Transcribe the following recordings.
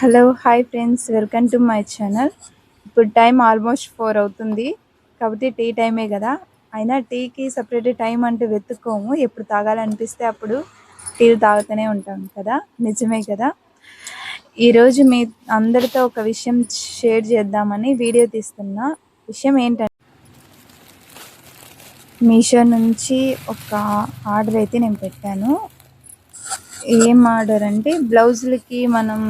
Hello hi friends welcome to my channel ఇప్పుడు time almost four అవుతుంది. కాబట్టి tea టైమే కదా? అయినా టీకి సపరేట్ టైం అంటూ వెతుక్కోము. ఎప్పుడు తాగాలనిపిస్తే అప్పుడు టీలు తాగుతూనే ఉంటాం కదా? నిజమే కదా? ఈరోజు మీ అందరితో ఒక విషయం షేర్ చేద్దామని వీడియో తీస్తున్నా. విషయం ఏంటంటే మీషో నుంచి ఒక ఆర్డర్ అయితే నేను పెట్టాను. ఏం ఆర్డర్ అంటే బ్లౌజులకి మనం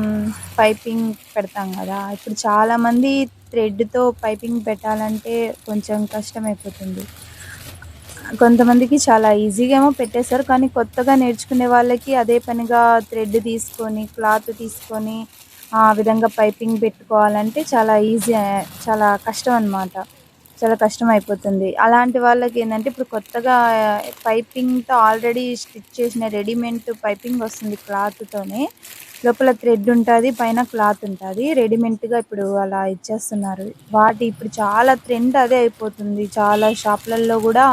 పైపింగ్ పెడతాం కదా. ఇప్పుడు చాలామంది థ్రెడ్తో పైపింగ్ పెట్టాలంటే కొంచెం కష్టమైపోతుంది. కొంతమందికి చాలా ఈజీగా ఏమో పెట్టేస్తారు కానీ కొత్తగా నేర్చుకునే వాళ్ళకి అదే పనిగా థ్రెడ్ తీసుకొని క్లాత్ తీసుకొని ఆ విధంగా పైపింగ్ పెట్టుకోవాలంటే చాలా ఈజీ చాలా కష్టం అన్నమాట. చాలా కష్టం అయిపోతుంది అలాంటి వాళ్ళకి ఏంటంటే ఇప్పుడు కొత్తగా పైపింగ్తో ఆల్రెడీ స్టిచ్ చేసిన రెడీమేడ్ పైపింగ్ వస్తుంది క్లాత్తోనే. లోపల థ్రెడ్ ఉంటుంది పైన క్లాత్ ఉంటుంది. రెడీమేడ్గా ఇప్పుడు అలా ఇచ్చేస్తున్నారు. వాటి ఇప్పుడు చాలా ట్రెండ్ అదే అయిపోతుంది. చాలా షాప్లలో కూడా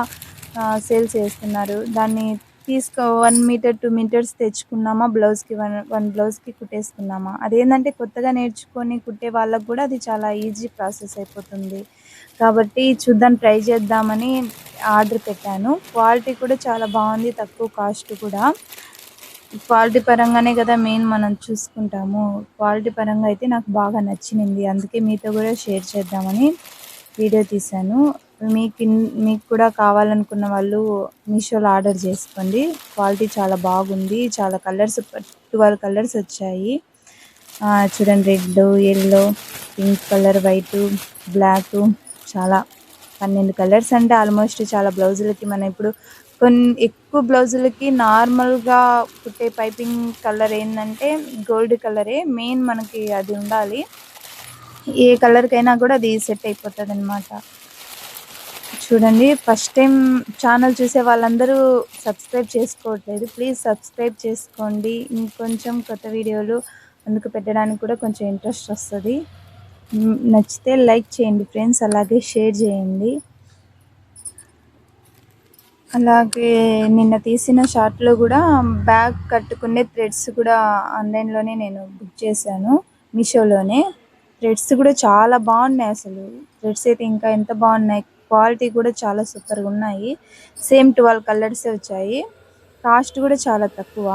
సేల్స్ చేస్తున్నారు. దాన్ని తీసుకో వన్ మీటర్ టూ మీటర్స్ తెచ్చుకున్నామా బ్లౌజ్కి వన్ వన్ బ్లౌజ్కి కుట్టేసుకున్నామా. అదేంటంటే కొత్తగా నేర్చుకొని కుట్టే వాళ్ళకు కూడా అది చాలా ఈజీ ప్రాసెస్ అయిపోతుంది. కాబట్టి చూద్దాం ట్రై చేద్దామని ఆర్డర్ పెట్టాను. క్వాలిటీ కూడా చాలా బాగుంది తక్కువ కాస్ట్ కూడా. క్వాలిటీ పరంగానే కదా మెయిన్ మనం చూసుకుంటాము. క్వాలిటీ పరంగా అయితే నాకు బాగా నచ్చింది అందుకే మీతో కూడా షేర్ చేద్దామని వీడియో తీశాను. మీకు మీకు కూడా కావాలనుకున్న వాళ్ళు మీషోలో ఆర్డర్ చేసుకోండి. క్వాలిటీ చాలా బాగుంది. చాలా కలర్స్ ట్వెల్వ్ కలర్స్ వచ్చాయి. చూడండి red yellow pink colour white black చాలా పన్నెండు కలర్స్ అంటే ఆల్మోస్ట్ చాలా బ్లౌజులకి మనం ఇప్పుడు కొన్ని ఎక్కువ బ్లౌజులకి నార్మల్గా కుట్టే పైపింగ్ కలర్ ఏంటంటే గోల్డ్ కలరే. మెయిన్ మనకి అది ఉండాలి. ఏ కలర్కైనా కూడా అది సెట్ అయిపోతుంది అనమాట చూడండి. ఫస్ట్ టైం ఛానల్ చూసే వాళ్ళందరూ సబ్స్క్రైబ్ చేసుకోవట్లేదు. ప్లీజ్ సబ్స్క్రైబ్ చేసుకోండి. ఇంకొంచెం కొత్త వీడియోలు అందుకు పెట్టడానికి కూడా కొంచెం ఇంట్రెస్ట్ వస్తుంది. నచ్చితే లైక్ చేయండి ఫ్రెండ్స్ అలాగే షేర్ చేయండి. అలాగే నిన్న తీసిన షార్ట్లో కూడా బ్యాగ్ కట్టుకునే థ్రెడ్స్ కూడా ఆన్లైన్లోనే నేను బుక్ చేశాను. మీషోలోనే థ్రెడ్స్ కూడా చాలా బాగున్నాయి అసలు. థ్రెడ్స్ అయితే ఇంకా ఎంత బాగున్నాయి? క్వాలిటీ కూడా చాలా సూపర్గా ఉన్నాయి. సేమ్ ట్వెల్వ్ కలర్సే వచ్చాయి. కాస్ట్ కూడా చాలా తక్కువ.